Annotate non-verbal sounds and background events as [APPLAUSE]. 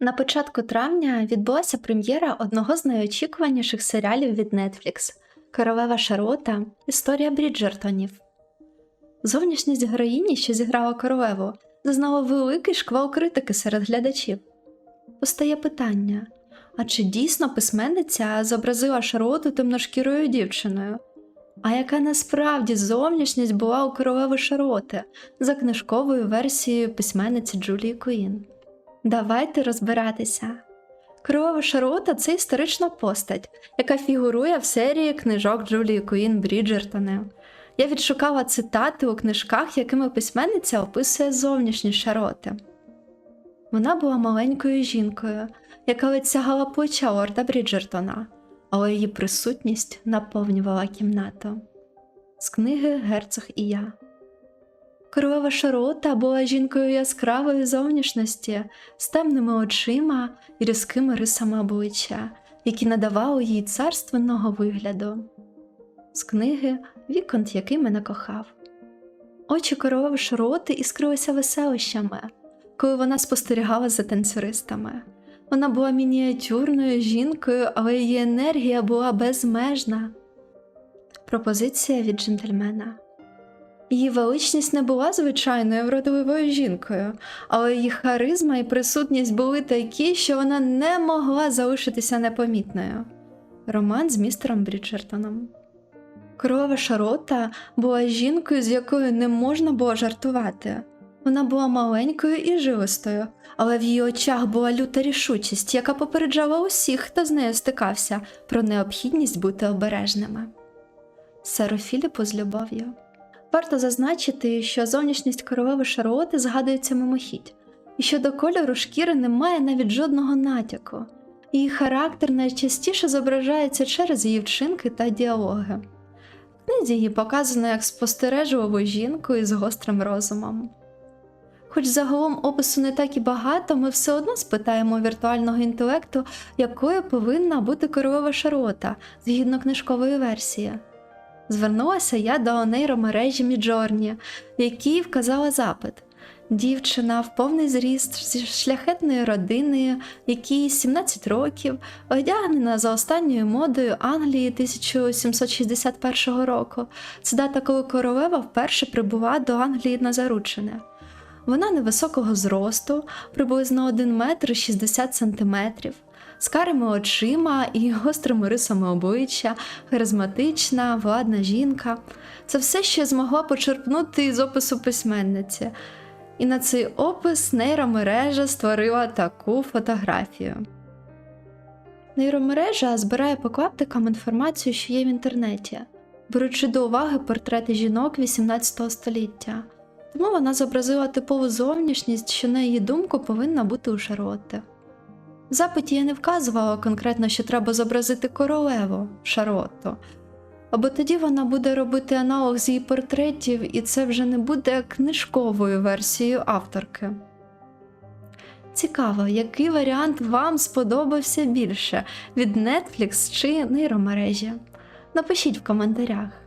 На початку травня відбулася прем'єра одного з найочікуваніших серіалів від Netflix Королева Шарлота Історія Бріджертонів. Зовнішність героїні, що зіграла королеву, зазнала великий шквал критики серед глядачів. Постає питання: а чи дійсно письменниця зобразила Шарлоту темношкірою дівчиною? А яка насправді зовнішність була у королеви Шарлоти за книжковою версією письменниці Джулії Куін? Давайте розбиратися. Королева Шарлота це історична постать, яка фігурує в серії книжок Джулії Куін Бріджертони. Я відшукала цитати у книжках, якими письменниця описує зовнішність Шарлоти. Вона була маленькою жінкою, яка ледь плеча лорда Бріджертона, але її присутність наповнювала кімнату. З книги Герцог і я. Королева Шарлота була жінкою яскравої зовнішності, з темними очима і різкими рисами обличчя, які надавали їй царственного вигляду. З книги Віконт, який мене кохав. Очі королеви Шарлоти іскрилися веселищами, коли вона спостерігала за танцюристами. Вона була мініатюрною жінкою, але її енергія була безмежна. Пропозиція від джентльмена. Її величність не була звичайною вродливою жінкою, але її харизма і присутність були такі, що вона не могла залишитися непомітною. Роман з містером Бріджертоном. Королева Шарлотта була жінкою, з якою не можна було жартувати. Вона була маленькою і жилистою, але в її очах була люта рішучість, яка попереджала усіх, хто з нею стикався, про необхідність бути обережними. Серу Філіпу з любов'ю. Варто зазначити, що зовнішність королеви Шарлоти згадується мимохідь, і що до кольору шкіри немає навіть жодного натяку. Її характер найчастіше зображається через її вчинки та діалоги. В книзі її показано як спостережливу жінку із гострим розумом. Хоч загалом опису не так і багато, ми все одно спитаємо віртуального інтелекту, якою повинна бути королева Шарлота згідно книжкової версії. Звернулася я до нейромережі Міджорні, в якій вказала запит. Дівчина в повний зріст зі шляхетної родини, якій 17 років, одягнена за останньою модою Англії 1761 року. Це дата, коли королева вперше прибула до Англії на заручене. Вона невисокого зросту, приблизно 1 метр 60 сантиметрів, з карими очима і [LAUGHS] гострими рисами обличчя, харизматична, владна жінка. Це все, я змогла почерпнути із опису письменниці. І на цей опис нейромережа створила таку фотографію. Нейромережа збирає по клаптикам інформацію, що є в інтернеті, беручи до уваги портрети жінок 18 століття. Тому вона зобразила типову зовнішність, що, на її думку, повинна бути у Шарлотти. В запиті я не вказувала конкретно, що треба зобразити королеву Шарлотту, або тоді вона буде робити аналог з її портретів, і це вже не буде книжковою версією авторки. Цікаво, який варіант вам сподобався більше від Netflix чи нейромережі? Напишіть в коментарях.